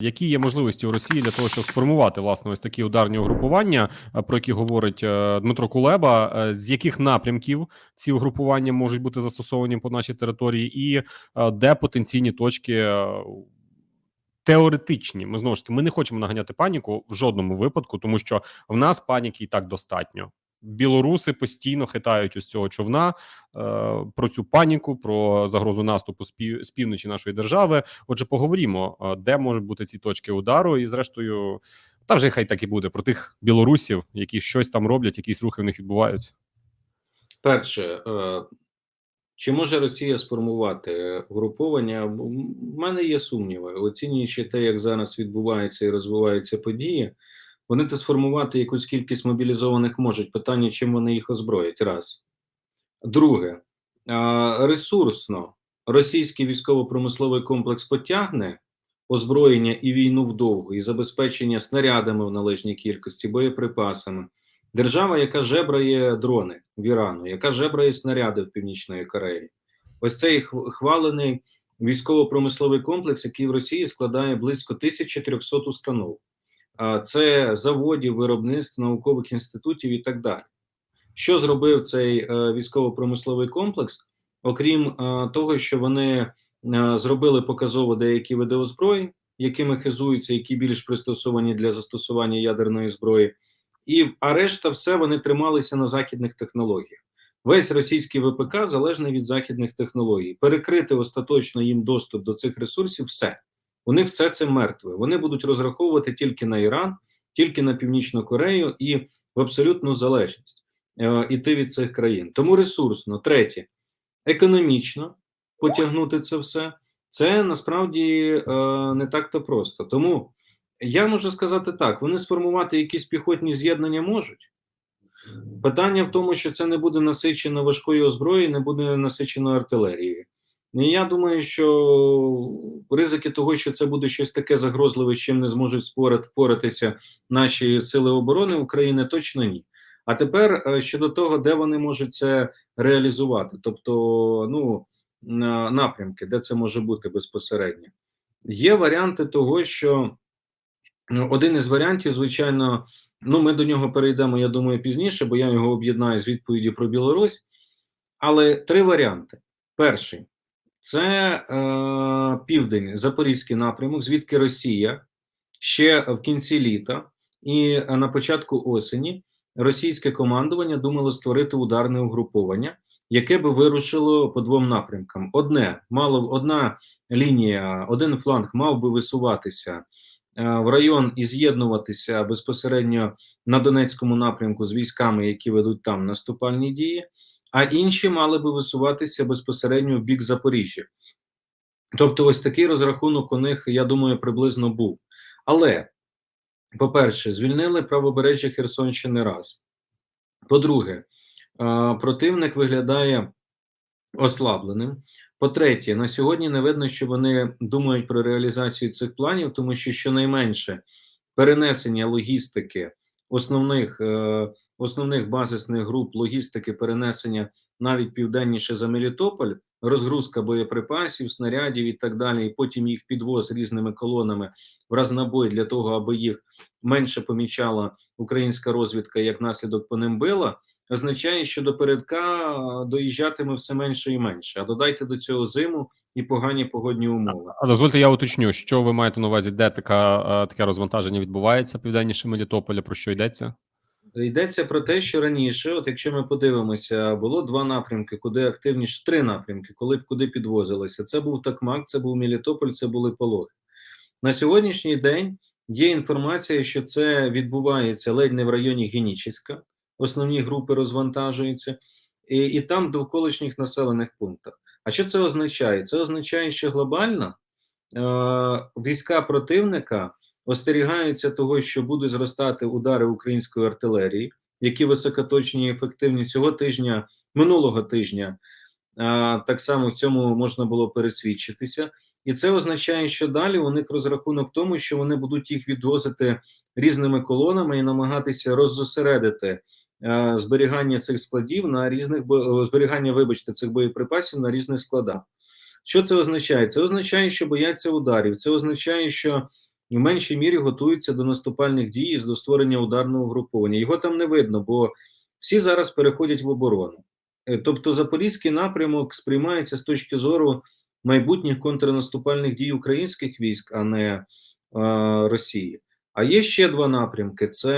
Які є можливості у Росії для того, щоб сформувати власне ось такі ударні угрупування, е, про які говорить е, Дмитро Кулеба? Е, З яких напрямків ці угрупування можуть бути застосовані по нашій території, і де потенційні точки теоретичні? Ми знову ж таки ми не хочемо наганяти паніку в жодному випадку, тому що в нас паніки і так достатньо. Білоруси постійно хитають ось цього човна е, про цю паніку, про загрозу наступу з пів з півночі нашої держави. Отже, поговоримо, е, де можуть бути ці точки удару, і зрештою, та вже хай так і буде про тих білорусів, які щось там роблять, якісь рухи в них відбуваються. Перше, е, чи може Росія сформувати угруповання? В мене є сумніви. Оцінюючи те, як зараз відбуваються і розвиваються події, вони то сформувати якусь кількість мобілізованих можуть. Питання, чим вони їх озброять? Раз. Друге, ресурсно російський військово-промисловий комплекс потягне озброєння і війну вдовго, і забезпечення снарядами в належній кількості, боєприпасами. Держава, яка жебрає дрони в Ірану, яка жебрає снаряди в Північної Кореї. Ось цей хвалений військово-промисловий комплекс, який в Росії складає близько 1300 установ. Це заводів, виробництв, наукових інститутів і так далі. Що зробив цей е, військово-промисловий комплекс, окрім е, того, що вони е, зробили показово деякі види озброєнь, якими хизуються, які більш пристосовані для застосування ядерної зброї, і а решта все вони трималися на західних технологіях. Весь російський ВПК залежний від західних технологій. Перекрити остаточно їм доступ до цих ресурсів, все у них все це мертве. Вони будуть розраховувати тільки на Іран, тільки на Північну Корею і в абсолютну залежність е, іти від цих країн. Тому ресурсно, третє, економічно потягнути це все. Це насправді е, не так-то просто. Тому я можу сказати так: вони сформувати якісь піхотні з'єднання можуть. Питання в тому, що це не буде насичено важкою озброєю, не буде насичено артилерією. І я думаю, що ризики того, що це буде щось таке загрозливе, з чим не зможуть впоратися наші сили оборони України, точно ні. А тепер е, щодо того, де вони можуть це реалізувати, тобто ну напрямки, де це може бути безпосередньо. Є варіанти того, що ну, один із варіантів, звичайно, ну ми до нього перейдемо, я думаю, пізніше, бо я його об'єднаю з відповіді про Білорусь. Але три варіанти: перший це е, південь, Запорізький напрямок, звідки Росія ще в кінці літа і е, на початку осені російське командування думало створити ударне угруповання, яке би вирушило по двом напрямкам. Одне мало одна лінія, один фланг мав би висуватися е, в район і з'єднуватися безпосередньо на Донецькому напрямку з військами, які ведуть там наступальні дії а інші мали би висуватися безпосередньо в бік Запоріжжя. Тобто, ось такий розрахунок у них, я думаю, приблизно був. Але, по-перше, звільнили правобережжя Херсонщини раз. По-друге, противник виглядає ослабленим. По-третє, на сьогодні не видно, що вони думають про реалізацію цих планів, тому що щонайменше перенесення логістики основних е, основних базисних груп логістики перенесення навіть південніше за Мелітополь, розгрузка боєприпасів, снарядів і так далі, і потім їх підвоз різними колонами в разнобой для того, аби їх менше помічала українська розвідка, як наслідок по ним била, означає, що до передка доїжджатиме все менше і менше. А додайте до цього зиму і погані погодні умови. А дозвольте, я уточню, що ви маєте на увазі, де така е, таке розвантаження відбувається південніше Мелітополя, про що йдеться? Йдеться про те, що раніше, от якщо ми подивимося, було два напрямки, куди активніше три напрямки, коли б куди підвозилися. Це був Такмак, це був Мелітополь, це були Пологи. На сьогоднішній день є інформація, що це відбувається ледь не в районі Генічеська, основні групи розвантажуються, і, і там довколишніх населених пунктах. А що це означає? Це означає, що глобально е, війська противника остерігаються того, що буде зростати удари української артилерії, які високоточні і ефективні цього тижня, минулого тижня. Так само в цьому можна було пересвідчитися, і це означає, що далі у них розрахунок тому, що вони будуть їх відвозити різними колонами і намагатися роззосередити зберігання цих складів на різних зберігання, вибачте, цих боєприпасів на різних складах. Що це означає? Це означає, що бояться ударів. Це означає, що в меншій мірі готуються до наступальних дій з до створення ударного угруповання. Його там не видно, бо всі зараз переходять в оборону. Е, Тобто Запорізький напрямок сприймається з точки зору майбутніх контрнаступальних дій українських військ, а не е, Росії. А є ще два напрямки: це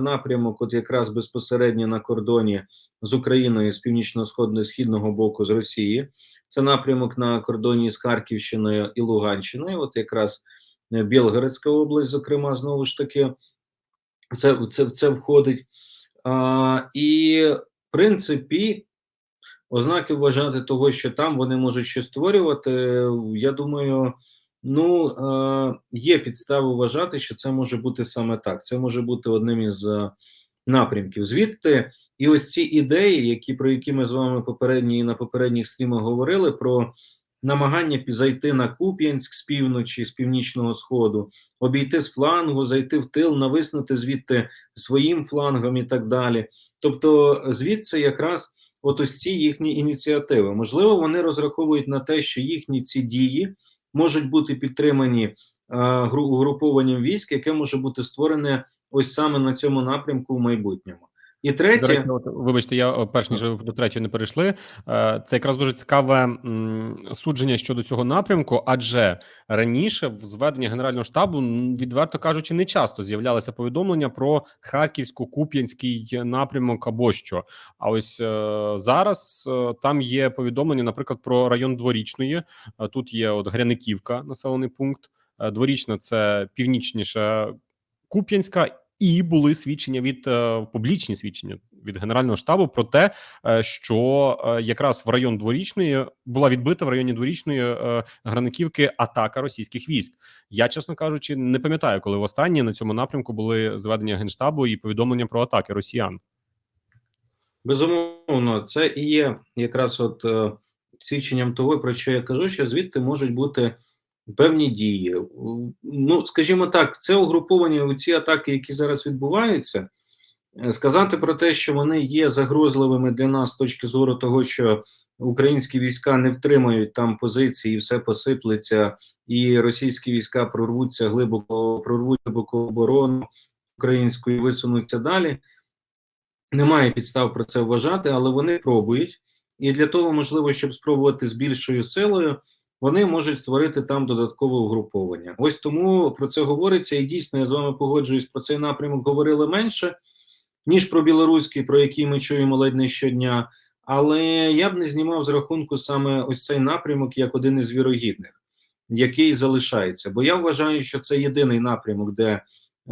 напрямок, от якраз безпосередньо на кордоні з Україною з північно-сходного східного боку з Росії. Це напрямок на кордоні з Харківщиною і Луганщиною. От якраз Білгородська область, зокрема, знову ж таки, це, це, це входить. А, і в принципі, ознаки вважати того, що там вони можуть щось створювати. Я думаю, ну е, є підстави вважати, що це може бути саме так. Це може бути одним із е, напрямків. Звідти, і ось ці ідеї, які про які ми з вами попередні на попередніх стрімах говорили, про намагання пі- зайти на Куп'янськ з півночі, з північного сходу, обійти з флангу, зайти в тил, нависнути звідти своїм флангом і так далі. Тобто, звідси якраз от ось ці їхні ініціативи. Можливо, вони розраховують на те, що їхні ці дії можуть бути підтримані е, гру- угрупованням військ, яке може бути створене ось саме на цьому напрямку в майбутньому. І До речі, третє, от, вибачте, я перш ніж ви до третього не перейшли. е, Це якраз дуже цікаве судження щодо цього напрямку, адже раніше в зведенні генерального штабу, відверто кажучи, не часто з'являлися повідомлення про харківсько-куп'янський напрямок або що. А ось е, зараз е, там є повідомлення, наприклад, про район дворічної. Тут є от Гряниківка, населений пункт. Дворічна це північніше Куп'янська, і були свідчення від е, публічні свідчення від генерального штабу про те, е, що е, якраз в район дворічної була відбита в районі дворічної Граниківки атака російських військ. Я, чесно кажучи, не пам'ятаю, коли востаннє на цьому напрямку були зведення генштабу і повідомлення про атаки росіян. безумовно, це і є якраз от свідченням того, про що я кажу, що звідти можуть бути певні дії. Ну, скажімо так, це угруповання ці атаки, які зараз відбуваються. Е, Сказати про те, що вони є загрозливими для нас з точки зору того, що українські війська не втримають там позиції, і все посиплеться, і російські війська прорвуться глибоко, прорвуть глибоко оборону українську і висунуться далі. Немає підстав про це вважати, але вони пробують. І для того, можливо, щоб спробувати з більшою силою, вони можуть створити там додаткове угруповання. Ось тому про це говориться, і дійсно я з вами погоджуюсь про цей напрямок говорили менше, ніж про білоруський, про який ми чуємо ледь не щодня. Але я б не знімав з рахунку саме ось цей напрямок як один із вірогідних, який залишається. Бо я вважаю, що це єдиний напрямок, де, е,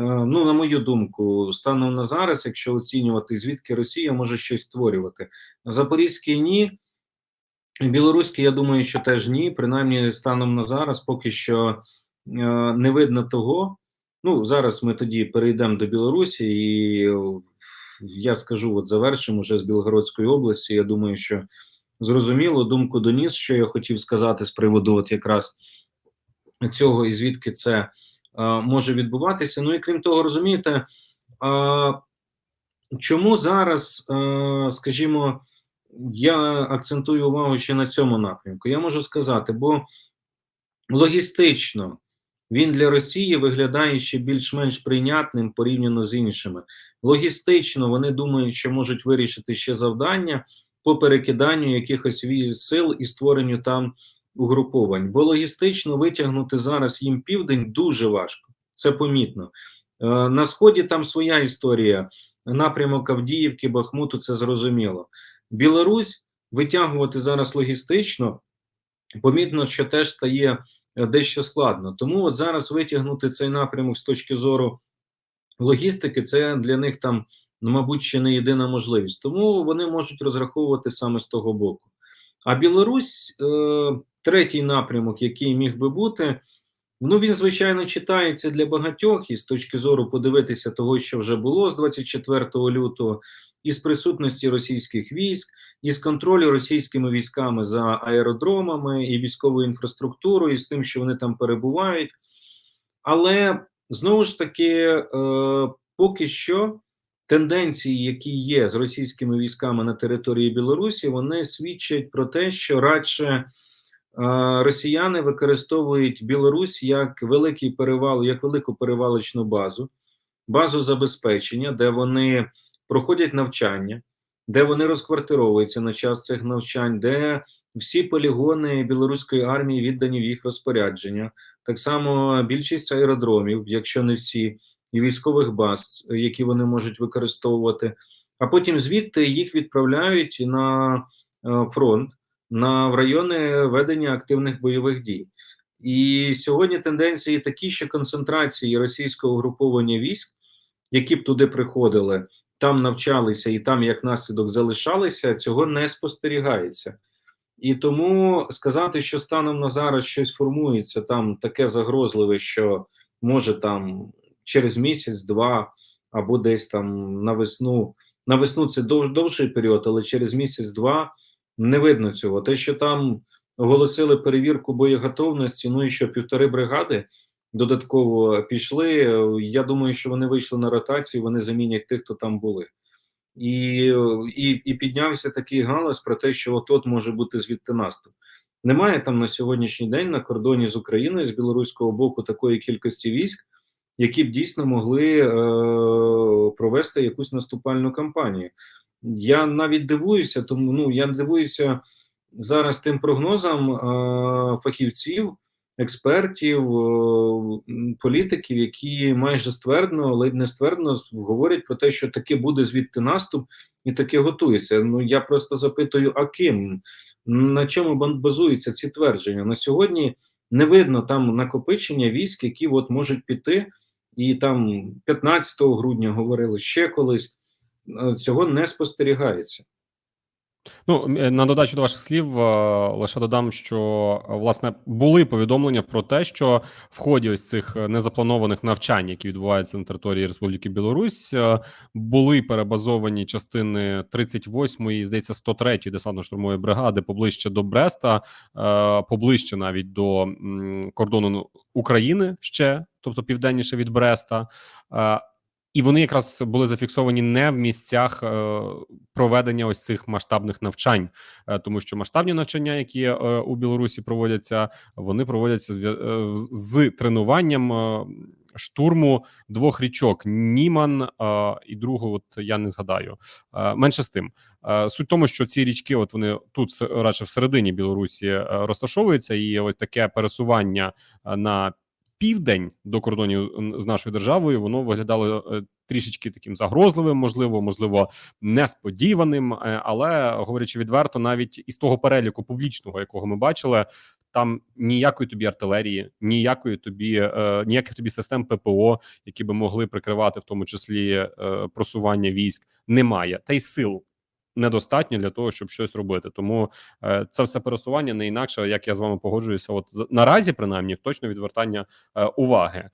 ну на мою думку, станом на зараз, якщо оцінювати, звідки Росія може щось створювати. Запорізький ні. Білоруський, я думаю, що теж ні. Принаймні, станом на зараз, поки що е, не видно того. Ну, зараз ми тоді перейдемо до Білорусі, і я скажу: от завершимо вже з Білгородської області. Я думаю, що зрозуміло думку доніс, що я хотів сказати з приводу, от якраз цього і звідки це е, може відбуватися. Ну і крім того, розумієте, чому зараз, е, скажімо, я акцентую увагу ще на цьому напрямку. Я можу сказати, бо логістично він для Росії виглядає ще більш-менш прийнятним порівняно з іншими. Логістично вони думають, що можуть вирішити ще завдання по перекиданню якихось сил і створенню там угруповань. Бо логістично витягнути зараз їм південь дуже важко. Це помітно. Е, на сході там своя історія. Напрямок Авдіївки, Бахмуту, це зрозуміло. Білорусь витягувати зараз логістично, помітно, що теж стає е, дещо складно. Тому от зараз витягнути цей напрямок з точки зору логістики, це для них там, ну, мабуть, ще не єдина можливість. Тому вони можуть розраховувати саме з того боку. А Білорусь, е, третій напрямок, який міг би бути, ну він звичайно читається для багатьох, і з точки зору подивитися того, що вже було з 24 лютого, і з присутності російських військ, і з контролю російськими військами за аеродромами і військовою інфраструктурою, і з тим, що вони там перебувають. Але знову ж таки, е, поки що тенденції, які є з російськими військами на території Білорусі, вони свідчать про те, що радше росіяни використовують Білорусь як великий перевал, як велику перевалочну базу, базу забезпечення, де вони проходять навчання, де вони розквартировуються на час цих навчань, де всі полігони білоруської армії віддані в їх розпорядження. Так само більшість аеродромів, якщо не всі, і військових баз, які вони можуть використовувати. А потім звідти їх відправляють на е, фронт, на в райони ведення активних бойових дій. І сьогодні тенденції такі, що концентрації російського угруповання військ, які б туди приходили, там навчалися і там як наслідок залишалися, цього не спостерігається. І тому сказати, що станом на зараз щось формується там таке загрозливе, що може там через місяць-два або десь там на весну. На весну це дов, довший період, але через місяць-два не видно цього. Те, що там оголосили перевірку боєготовності, ну і що півтори бригади додатково пішли. Я думаю, що вони вийшли на ротацію, вони замінять тих, хто там були. І, і, і піднявся такий галас про те, що от може бути звідти наступ. Немає там на сьогоднішній день на кордоні з Україною з білоруського боку такої кількості військ, які б дійсно могли е, провести якусь наступальну кампанію. Я навіть дивуюся, тому ну я дивуюся зараз тим прогнозам е, фахівців, експертів, е, політиків, які майже ствердно, ледь не ствердно говорять про те, що таки буде звідти наступ і таки готується. Ну я просто запитую, а ким на чому базуються ці твердження? На сьогодні не видно там накопичення військ, які от можуть піти, і там 15 грудня говорили ще колись. Е, Цього не спостерігається. Ну е, на додачу до ваших слів, е, лише додам, що е, власне були повідомлення про те, що в ході ось цих незапланованих навчань, які відбуваються на території Республіки Білорусь, були перебазовані частини 38-ї, здається, 103-ї десантно-штурмової бригади поближче до Бреста, поближче навіть до кордону України ще, тобто південніше від Бреста. І вони якраз були зафіксовані не в місцях е, проведення ось цих масштабних навчань, е, тому що масштабні навчання, які е, у Білорусі проводяться, вони проводяться з, тренуванням штурму двох річок: Німан і другу, от я не згадаю. Менше з тим, суть в тому, що ці річки, от вони тут радше всередині Білорусі розташовуються, і ось таке пересування на південь до кордонів з нашою державою, воно виглядало е, трішечки таким загрозливим, можливо, можливо, несподіваним. е, Але говорячи відверто, навіть із того переліку публічного, якого ми бачили, там ніякої тобі артилерії, ніякої тобі е, ніяких тобі систем ППО, які би могли прикривати в тому числі просування військ, немає та й сил. Недостатньо для того, щоб щось робити, тому е, це все пересування не інакше, як я з вами погоджуюся. От наразі, принаймні, точно відвертання е, уваги.